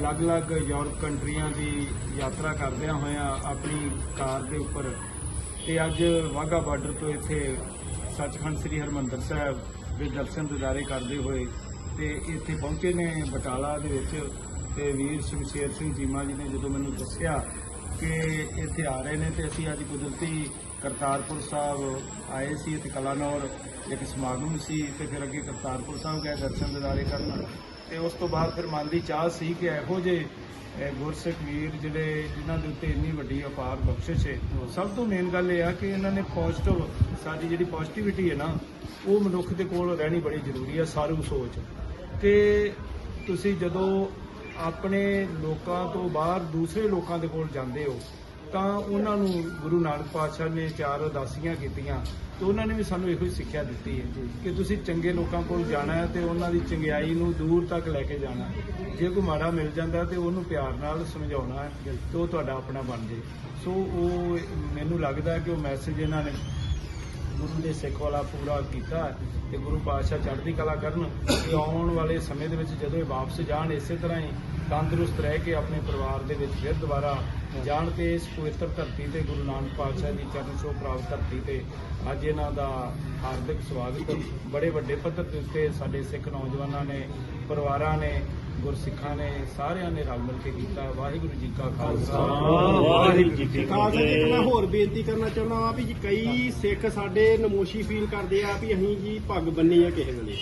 ਅਲੱਗ-ਅਲੱਗ ਯੂਰਪ ਕੰਟਰੀਆਂ ਦੀ ਯਾਤਰਾ ਕਰਦਿਆਂ ਹੋਇਆਂ ਆਪਣੀ ਕਾਰ ਦੇ ਉੱਪਰ ਤੇ ਅੱਜ ਵਾਹਗਾ ਬਾਰਡਰ ਤੋਂ ਇੱਥੇ ਸੱਚਖੰਡ ਸ੍ਰੀ ਹਰਮੰਦਰ ਸਾਹਿਬ ਦੇ ਦਰਸ਼ਨ ਦਿਦਾਰੇ ਕਰਦੇ ਹੋਏ ਤੇ ਇੱਥੇ ਪਹੁੰਚੇ ਨੇ ਬਟਾਲਾ ਦੇ ਵਿੱਚ ਤੇ ਵੀਰ ਸ਼ਮਸ਼ੇਰ ਸਿੰਘ ਚੀਮਾ ਜੀ ਨੇ ਜਦੋਂ ਮੈਨੂੰ ਦੱਸਿਆ ਕਿ ਇੱਥੇ ਆ ਰਹੇ ਨੇ ਤੇ ਅਸੀਂ ਅੱਜ ਕੁਦਰਤੀ ਕਰਤਾਰਪੁਰ ਸਾਹਿਬ ਆਏ ਸੀ ਤੇ ਕਲਾਨੌਰ ਇੱਕ ਸਮਾਗਮ ਸੀ ਤੇ ਫਿਰ ਅੱਗੇ ਕਰਤਾਰਪੁਰ ਸਾਹਿਬ ਗਏ, ਦਰਸ਼ਨ ਦਿਦਾਰੇ ਕਰਨ। ਤੇ ਉਸ ਤੋਂ ਬਾਅਦ ਫਿਰ ਮਨ ਦੀ ਚਾਹ ਸੀ ਕਿ ਇਹੋ ਅਹ, ਗੁਰਸਿੱਖ ਵੀਰ ਜਿਹੜੇ ਜਿਨ੍ਹਾਂ ਦੇ ਉੱਤੇ ਇੰਨੀ ਵੱਡੀ ਅਪਾਰ ਬਖਸ਼ਿਸ਼ ਹੈ। ਸਭ ਤੋਂ ਮੇਨ ਗੱਲ ਇਹ ਆ ਕਿ ਇਹਨਾਂ ਨੇ ਪੋਜ਼ਿਟਿਵ ਸਾਡੀ ਜਿਹੜੀ ਪੋਜ਼ਿਟਿਵਿਟੀ ਹੈ ਨਾ ਉਹ ਮਨੁੱਖ ਦੇ ਕੋਲ ਰਹਿਣੀ ਬੜੀ ਜ਼ਰੂਰੀ ਹੈ ਸਾਰੂ ਸੋਚ। ਤੇ ਤੁਸੀਂ ਜਦੋਂ ਆਪਣੇ ਲੋਕਾਂ ਤੋਂ ਬਾਹਰ ਦੂਸਰੇ ਲੋਕਾਂ ਦੇ ਕੋਲ ਜਾਂਦੇ ਹੋ ਤਾਂ ਉਹਨਾਂ ਨੂੰ ਗੁਰੂ ਨਾਨਕ ਪਾਤਸ਼ਾਹ ਨੇ ਚਾਰ ਉਦਾਸੀਆਂ ਕੀਤੀਆਂ। ਤੇ ਉਹਨਾਂ ਨੇ ਵੀ ਸਾਨੂੰ ਇਹੋ ਹੀ ਸਿੱਖਿਆ ਦਿੱਤੀ ਹੈ ਕਿ ਤੁਸੀਂ ਚੰਗੇ ਲੋਕਾਂ ਕੋਲ ਜਾਣਾ ਹੈ ਤੇ ਉਹਨਾਂ ਦੀ ਚੰਗਿਆਈ ਨੂੰ ਦੂਰ ਤੱਕ ਲੈ ਕੇ ਜਾਣਾ ਜੇ ਕੋਈ ਮਾੜਾ ਮਿਲ ਜਾਂਦਾ ਤੇ ਉਹਨੂੰ ਪਿਆਰ ਨਾਲ ਸਮਝਾਉਣਾ ਹੈ ਤੇ ਉਹ ਤੁਹਾਡਾ ਆਪਣਾ ਬਣ ਜੇ ਸੋ ਉਹ ਮੈਨੂੰ ਲੱਗਦਾ ਕਿ ਉਹ ਮੈਸੇਜ ਇਹਨਾਂ ਨੇ ਗੁਰੂ ਦੇ ਸਿੱਖ ਵਾਲਾ ਪੂਰਾ ਕੀਤਾ ਹੈ ਤੇ ਗੁਰੂ ਪਾਤਸ਼ਾਹ ਚੜ੍ਹਦੀ ਕਲਾ ਕਰਨ ਤੇ ਆਉਣ ਵਾਲੇ ਸਮੇਂ ਦੇ ਵਿੱਚ ਜਦੋਂ ਇਹ ਵਾਪਸ ਜਾਣ ਇਸੇ ਤਰ੍ਹਾਂ ਹੀ ਤੰਦਰੁਸਤ ਰਹਿ ਕੇ ਆਪਣੇ ਪਰਿਵਾਰ ਦੇ ਵਿੱਚ ਫਿਰ ਦੁਬਾਰਾ ਜਾਣ ਤੇ ਇਸ ਪਵਿੱਤਰ ਧਰਤੀ ਤੇ ਗੁਰੂ ਨਾਨਕ ਪਾਤਸ਼ਾਹ ਦੀ ਚਰਨ ਛੋਹ ਪ੍ਰਾਪਤ ਧਰਤੀ ਤੇ ਅੱਜ ਇਹਨਾਂ ਦਾ ਹਾਰਦਿਕ ਸਵਾਗਤ। ਬੜੇ ਵੱਡੇ ਪੱਧਰ ਦੇ ਉੱਤੇ ਸਾਡੇ ਸਿੱਖ ਨੌਜਵਾਨਾਂ ਨੇ ਪਰਿਵਾਰਾਂ ਨੇ ਗੁਰਸਿੱਖਾਂ ਨੇ ਸਾਰਿਆਂ ਨੇ ਰਲ ਮਿਲ ਕੇ ਕੀਤਾ। ਵਾਹਿਗੁਰੂ ਜੀ ਕਾ ਖਾਲਸਾ। ਵਾਹਿਗੁਰੂ ਜੀ ਕੀ ਜੀ ਇੱਕ ਮੈਂ ਫਤਿਹ। ਹੋਰ ਬੇਨਤੀ ਕਰਨਾ ਚਾਹੁੰਦਾ ਹਾਂ ਵੀ ਜੀ ਕਈ ਸਿੱਖ ਸਾਡੇ ਨਮੋਸ਼ੀ ਫੀਲ ਕਰਦੇ ਆ ਵੀ ਅਸੀਂ ਜੀ ਪੱਗ ਬੰਨੀ ਆ ਕਿਸੇ ਵੇਲੇ।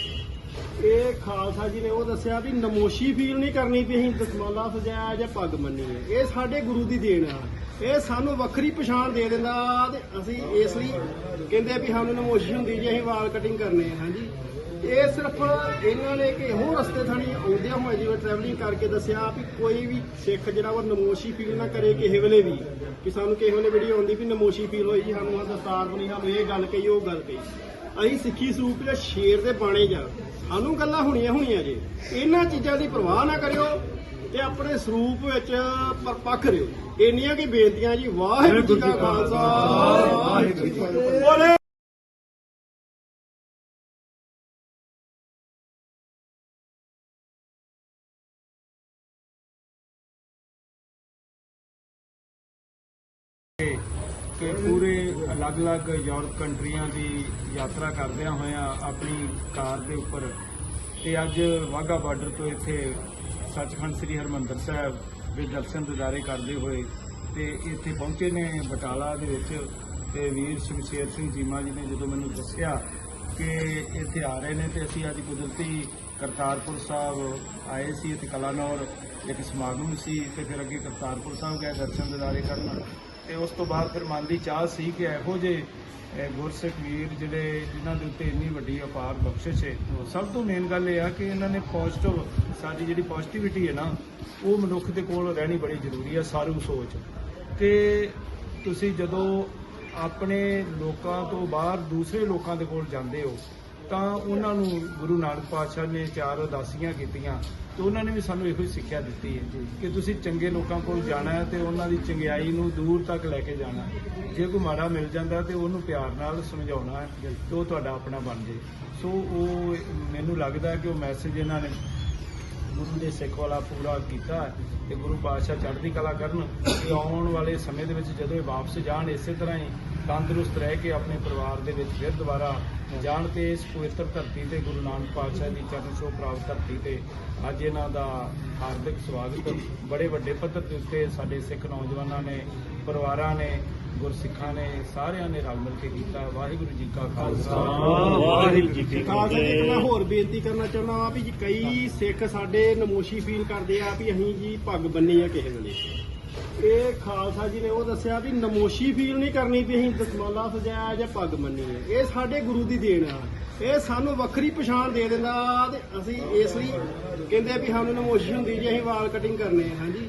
ਇਹ ਖਾਲਸਾ ਜੀ ਨੇ ਉਹ ਦੱਸਿਆ ਵੀ ਨਮੋਸ਼ੀ ਫੀਲ ਨਹੀਂ ਕਰਨੀ ਵੀ ਅਸੀਂ ਦਸਮਾਲਾ ਸਜਾਇਆ ਜਾਂ ਪੱਗ ਮੰਨੀ ਹੈ। ਇਹ ਸਾਡੇ ਗੁਰੂ ਦੀ ਦੇਣ ਆ। ਇਹ ਸਾਨੂੰ ਵੱਖਰੀ ਪਛਾਣ ਦੇ ਦਿੰਦਾ ਤੇ ਅਸੀਂ ਇਸ ਲਈ ਕਹਿੰਦੇ ਵੀ ਸਾਨੂੰ ਨਮੋਸ਼ੀ ਹੁੰਦੀ ਜੇ ਅਸੀਂ ਵਾਲ ਕਟਿੰਗ ਕਰਨੇ ਆ, ਹਾਂਜੀ। ਇਹ ਸਿਰਫ ਇਹਨਾਂ ਨੇ ਕਿ ਇਹੋ ਰਸਤੇ ਥਾਣੀ ਆਉਂਦਿਆਂ ਹੋਏ ਜਿਵੇਂ ਟਰੈਵਲਿੰਗ ਕਰਕੇ ਦੱਸਿਆ ਵੀ ਕੋਈ ਵੀ ਸਿੱਖ ਜਿਹੜਾ ਉਹ ਨਮੋਸ਼ੀ ਫੀਲ ਨਾ ਕਰੇ ਕਿਸੇ ਵੇਲੇ ਵੀ। ਕਿ ਸਾਨੂੰ ਕਿਸੇ ਵੇਲੇ ਵੀਡੀਓ ਆਉਂਦੀ ਵੀ ਨਮੋਸ਼ੀ ਫੀਲ ਹੋਈ ਜੀ, ਸਾਨੂੰ ਆ ਦਸਤਾਰ ਬਣੀ ਸਾਨੂੰ ਇਹ ਗੱਲ ਕਹੀ, ਉਹ ਗੱਲ ਕਹੀ। ਅਸੀਂ ਸਿੱਖੀ ਸਰੂਪ ਵਿੱਚ ਸ਼ੇਰ ਦੇ ਬਾਣੇ ਜਾਂ। ਸਾਨੂੰ ਗੱਲਾਂ ਹੋਣੀਆਂ ਹੋਣੀਆਂ ਜੀ। ਇਹਨਾਂ ਚੀਜ਼ਾਂ ਦੀ ਪਰਵਾਹ ਨਾ ਕਰਿਓ ਤੇ ਆਪਣੇ ਸਰੂਪ ਵਿੱਚ ਪਰਪੱਖ ਰਿਓ। ਇੰਨੀਆਂ ਕੀ ਬੇਨਤੀਆਂ ਜੀ। ਵਾਹਿਗੁਰੂ ਜੀ ਕਾ ਖਾਲਸਾ। ਵਾਹਿਗੁਰੂ ਜੀ ਕੀ ਫਤਿਹ ਬੋਲੇ। ਕਿ ਪੂਰੇ ਅਲੱਗ-ਅਲੱਗ ਯੂਰਪ ਕੰਟਰੀਆਂ ਦੀ ਯਾਤਰਾ ਕਰਦਿਆਂ ਹੋਇਆਂ ਆਪਣੀ ਕਾਰ ਦੇ ਉੱਪਰ ਤੇ ਅੱਜ ਵਾਹਗਾ ਬਾਰਡਰ ਤੋਂ ਇੱਥੇ ਸੱਚਖੰਡ ਸ੍ਰੀ ਹਰਮੰਦਰ ਸਾਹਿਬ ਦੇ ਦਰਸ਼ਨ ਦਿਦਾਰੇ ਕਰਦੇ ਹੋਏ ਤੇ ਇੱਥੇ ਪਹੁੰਚੇ ਨੇ ਬਟਾਲਾ ਦੇ ਵਿੱਚ ਤੇ ਵੀਰ ਸ਼ਮਸ਼ੇਰ ਸਿੰਘ ਚੀਮਾ ਜੀ ਨੇ ਜਦੋਂ ਮੈਨੂੰ ਦੱਸਿਆ ਕਿ ਇੱਥੇ ਆ ਰਹੇ ਨੇ ਤੇ ਅਸੀਂ ਅੱਜ ਕੁਦਰਤੀ ਕਰਤਾਰਪੁਰ ਸਾਹਿਬ ਆਏ ਸੀ ਤੇ ਕਲਾਨੌਰ ਇੱਕ ਸਮਾਗਮ ਸੀ ਤੇ ਫਿਰ ਅੱਗੇ ਕਰਤਾਰਪੁਰ ਸਾਹਿਬ ਗਏ, ਦਰਸ਼ਨ ਦਿਦਾਰੇ ਕਰਨ। ਤੇ ਉਸ ਤੋਂ ਬਾਅਦ ਫਿਰ ਮਨ ਦੀ ਚਾਹ ਸੀ ਕਿ ਇਹੋ ਜਿਹੇ ਗੁਰਸਿੱਖ ਵੀਰ ਜਿਹੜੇ ਜਿਨ੍ਹਾਂ ਦੇ ਉੱਤੇ ਇੰਨੀ ਵੱਡੀ ਅਪਾਰ ਬਖਸ਼ਿਸ਼ ਹੈ। ਸਭ ਤੋਂ ਮੇਨ ਗੱਲ ਇਹ ਆ ਕਿ ਇਹਨਾਂ ਨੇ ਪੋਜ਼ਿਟਿਵ ਸਾਡੀ ਜਿਹੜੀ ਪੋਜ਼ਿਟਿਵਿਟੀ ਹੈ ਨਾ, ਉਹ ਮਨੁੱਖ ਦੇ ਕੋਲ ਰਹਿਣੀ ਬੜੀ ਜ਼ਰੂਰੀ ਹੈ ਸਾਰੂ ਸੋਚ। ਤੇ ਤੁਸੀਂ ਜਦੋਂ ਆਪਣੇ ਲੋਕਾਂ ਤੋਂ ਬਾਹਰ ਦੂਸਰੇ ਲੋਕਾਂ ਦੇ ਕੋਲ ਜਾਂਦੇ ਹੋ ਤਾਂ ਉਹਨਾਂ ਨੂੰ ਗੁਰੂ ਨਾਨਕ ਪਾਤਸ਼ਾਹ ਨੇ ਚਾਰ ਉਦਾਸੀਆਂ ਕੀਤੀਆਂ ਤੇ ਉਹਨਾਂ ਨੇ ਵੀ ਸਾਨੂੰ ਇਹੋ ਹੀ ਸਿੱਖਿਆ ਦਿੱਤੀ ਹੈ ਕਿ ਤੁਸੀਂ ਚੰਗੇ ਲੋਕਾਂ ਕੋਲ ਜਾਣਾ ਹੈ ਤੇ ਉਹਨਾਂ ਦੀ ਚੰਗਿਆਈ ਨੂੰ ਦੂਰ ਤੱਕ ਲੈ ਕੇ ਜਾਣਾ ਜੇ ਕੋਈ ਮਾੜਾ ਮਿਲ ਜਾਂਦਾ ਤੇ ਉਹਨੂੰ ਪਿਆਰ ਨਾਲ ਸਮਝਾਉਣਾ ਹੈ ਤੇ ਉਹ ਤੁਹਾਡਾ ਆਪਣਾ ਬਣ ਜੇ। ਸੋ ਉਹ ਮੈਨੂੰ ਲੱਗਦਾ ਕਿ ਉਹ ਮੈਸੇਜ ਇਹਨਾਂ ਨੇ ਗੁਰੂ ਦੇ ਸਿੱਖ ਵਾਲਾ ਪੂਰਾ ਕੀਤਾ ਹੈ ਤੇ ਗੁਰੂ ਪਾਤਸ਼ਾਹ ਚੜ੍ਹਦੀ ਕਲਾ ਕਰਨ ਤੇ ਆਉਣ ਵਾਲੇ ਸਮੇਂ ਦੇ ਵਿੱਚ ਜਦੋਂ ਇਹ ਵਾਪਸ ਜਾਣ ਇਸੇ ਤਰ੍ਹਾਂ ਹੀ ਤੰਦਰੁਸਤ ਰਹਿ ਕੇ ਆਪਣੇ ਪਰਿਵਾਰ ਦੇ ਵਿੱਚ ਫਿਰ ਦੁਬਾਰਾ ਜਾਣ ਤੇ ਇਸ ਪਵਿੱਤਰ ਧਰਤੀ ਤੇ ਗੁਰੂ ਨਾਨਕ ਪਾਤਸ਼ਾਹ ਦੀ ਚਰਨ ਛੋਹ ਪ੍ਰਾਪਤ ਧਰਤੀ ਤੇ ਅੱਜ ਇਹਨਾਂ ਦਾ ਹਾਰਦਿਕ ਸਵਾਗਤ। ਬੜੇ ਵੱਡੇ ਪੱਧਰ ਦੇ ਉੱਤੇ ਸਾਡੇ ਸਿੱਖ ਨੌਜਵਾਨਾਂ ਨੇ ਪਰਿਵਾਰਾਂ ਨੇ ਗੁਰਸਿੱਖਾਂ ਨੇ ਸਾਰਿਆਂ ਨੇ ਰਲ ਮਿਲ ਕੇ ਕੀਤਾ। ਵਾਹਿਗੁਰੂ ਜੀ ਕਾ ਖਾਲਸਾ। ਵਾਹਿਗੁਰੂ ਜੀ ਕੀ ਖਾਲਸਾ ਜੀ ਇੱਕ ਮੈਂ ਫਤਿਹ ਹੋਰ ਬੇਨਤੀ ਕਰਨਾ ਚਾਹੁੰਦਾ ਹਾਂ ਵੀ ਜੀ ਕਈ ਸਿੱਖ ਸਾਡੇ ਨਮੋਸ਼ੀ ਫੀਲ ਕਰਦੇ ਆ ਵੀ ਅਸੀਂ ਜੀ ਪੱਗ ਬੰਨੀ ਆ ਕਿਸੇ ਵੇਲੇ। ਇਹ ਖਾਲਸਾ ਜੀ ਨੇ ਉਹ ਦੱਸਿਆ ਵੀ ਨਮੋਸ਼ੀ ਫੀਲ ਨਹੀਂ ਕਰਨੀ ਵੀ ਅਸੀਂ ਦਸਮਾਲਾ ਸਜਾਇਆ ਜਾਂ ਪੱਗ ਮੰਨੀ ਹੈ। ਇਹ ਸਾਡੇ ਗੁਰੂ ਦੀ ਦੇਣ ਆ। ਇਹ ਸਾਨੂੰ ਵੱਖਰੀ ਪਛਾਣ ਦੇ ਦਿੰਦਾ ਤੇ ਅਸੀਂ ਇਸ ਲਈ ਕਹਿੰਦੇ ਵੀ ਸਾਨੂੰ ਨਮੋਸ਼ੀ ਹੁੰਦੀ ਜੇ ਅਸੀਂ ਵਾਲ ਕਟਿੰਗ ਕਰਨੇ ਆ, ਹਾਂਜੀ।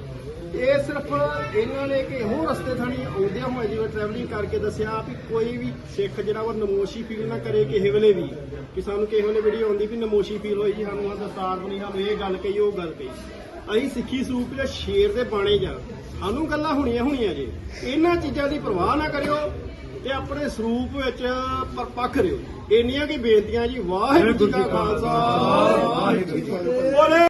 ਇਹ ਸਿਰਫ ਇਹਨਾਂ ਨੇ ਕਿ ਇਹੋ ਰਸਤੇ ਥਾਣੀ ਆਉਂਦਿਆਂ ਹੋਏ ਜਿਵੇਂ ਟਰੈਵਲਿੰਗ ਕਰਕੇ ਦੱਸਿਆ ਵੀ ਕੋਈ ਵੀ ਸਿੱਖ ਜਿਹੜਾ ਉਹ ਨਮੋਸ਼ੀ ਫੀਲ ਨਾ ਕਰੇ ਕਿਸੇ ਵੇਲੇ ਵੀ। ਕਿ ਸਾਨੂੰ ਕਿਸੇ ਵੇਲੇ ਵੀਡੀਓ ਆਉਂਦੀ ਵੀ ਨਮੋਸ਼ੀ ਫੀਲ ਹੋਈ ਜੀ, ਸਾਨੂੰ ਆ ਦਸਤਾਰ ਬਣੀ, ਸਾਨੂੰ ਇਹ ਗੱਲ ਕਹੀ, ਉਹ ਗੱਲ ਕਹੀ। ਅਸੀਂ ਸਿੱਖੀ ਸਰੂਪ ਵਿੱਚ ਸ਼ੇਰ ਦੇ ਬਾਣੇ ਜਾ। ਸਾਨੂੰ ਗੱਲਾਂ ਹੋਣੀਆਂ ਹੋਣੀਆਂ ਜੇ। ਇਹਨਾਂ ਚੀਜ਼ਾਂ ਦੀ ਪਰਵਾਹ ਨਾ ਕਰਿਓ ਤੇ ਆਪਣੇ ਸਰੂਪ ਵਿੱਚ ਪਰਪੱਕ ਰਿਓ। ਇੰਨੀਆਂ ਕੀ ਬੇਨਤੀਆਂ ਜੀ। ਵਾਹਿਗੁਰੂ ਜੀ ਕਾ ਖਾਲਸਾ ਵਾਹਿਗੁਰੂ ਜੀ ਕੀ ਫਤਿਹ